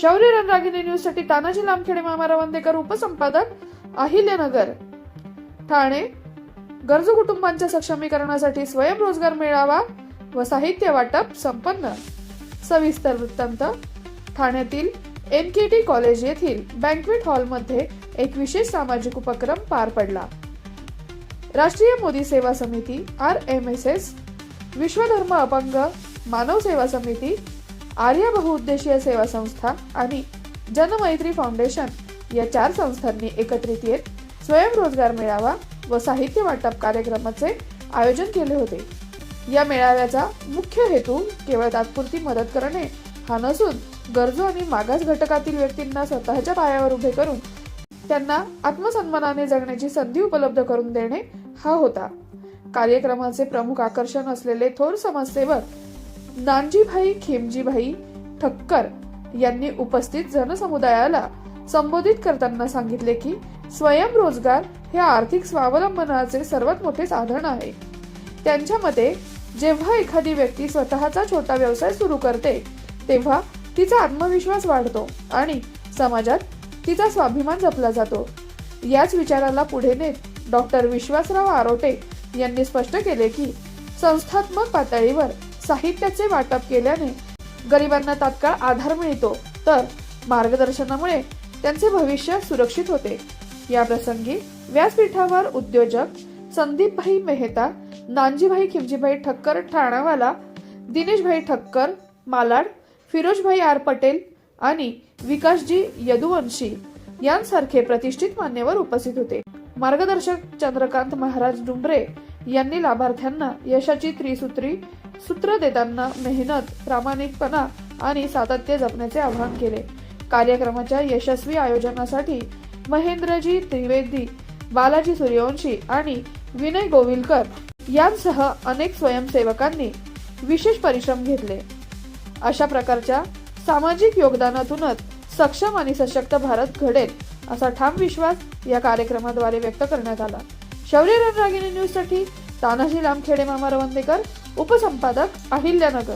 शौर्य रणरागिणी न्यूजसाठी तानाजी लामखेडे मामा वंदेकर उपसंपादक अहिल्यानगर. ठाणे गरजू कुटुंबांच्या सक्षमीकरणासाठी स्वयंरोजगार मेळावा व साहित्य वाटप संपन्न. सविस्तर वृत्तांत. ठाण्यातील एन के टी कॉलेज येथील बँकवेट हॉलमध्ये एक विशेष सामाजिक उपक्रम पार पडला. राष्ट्रीय मोदी सेवा समिती आर एम एस एस विश्वधर्म अपंग मानव सेवा समिती आर्य बहुउद्देशीय सेवा संस्था आणि जनमैत्री फाउंडेशन या चार संस्थांनी एकत्रित येत स्वयंरोजगार मेळावा व साहित्य वाटप कार्यक्रमाचे आयोजन केले होते. या मेळाव्याचा मुख्य हेतू केवळ तात्पुरती मदत करणे हा नसून गरजू आणि मागास घटकातील व्यक्तींना स्वतःच्या पायावर उभे करून त्यांना आत्मसन्मानाने जगण्याची संधी उपलब्ध करून देणे हा होता. कार्यक्रमाचे प्रमुख आकर्षण असलेले थोर समाजसेवक नानजीभाई खेमजीभाई ठक्कर यांनी उपस्थित जनसमुदायाला संबोधित करताना सांगितले की स्वयंरोजगार हे आर्थिक स्वावलंबनाचे सर्वात मोठे साधन आहे. त्यांच्या मते जेव्हा एखादी व्यक्ती स्वतःचा छोटा व्यवसाय सुरू करते तेव्हा तिचा आत्मविश्वास वाढतो आणि समाजात तिचा स्वाभिमान जपला जातो. याच विचाराला पुढे नेत डॉक्टर विश्वासराव आरोटे यांनी स्पष्ट केले की संस्थात्मक पातळीवर साहित्याचे वाटप केल्याने गरिबांना तात्काळ आधार मिळतो. तर मार्गदर्शनामुळे त्यांचे भविष्य सुरक्षित होते. या प्रसंगी व्यासपीठावर उद्योजक संदीपभाई मेहता नानजीभाई खिमजीभाई ठक्कर ठाणावाला दिनेशभाई ठक्कर मालाड फिरोजभाई आर पटेल आणि विकासजी यदुवंशी यांसारखे प्रतिष्ठित मान्यवर उपस्थित होते. मार्गदर्शक चंद्रकांत महाराज डुंबरे यांनी लाभार्थ्यांना यशाची त्रिसूत्री सूत्र देताना मेहनत प्रामाणिकपणा आणि सातत्य जपण्याचे आवाहन केले. कार्यक्रमाच्या यशस्वी आयोजनासाठी महेंद्रजी त्रिवेदी बालाजी सूर्यवंशी आणि विनय गोविलकर यांसह अनेक स्वयंसेवकांनी विशेष परिश्रम घेतले. अशा प्रकारच्या सामाजिक योगदानातूनच सक्षम आणि सशक्त भारत घडेल असा ठाम विश्वास या कार्यक्रमाद्वारे व्यक्त करण्यात आला. शौर्य रणरागिणी न्यूजसाठी तानाजी लामखेडे मामा रवंदेकर उपसंपादक अहिल्यानगर.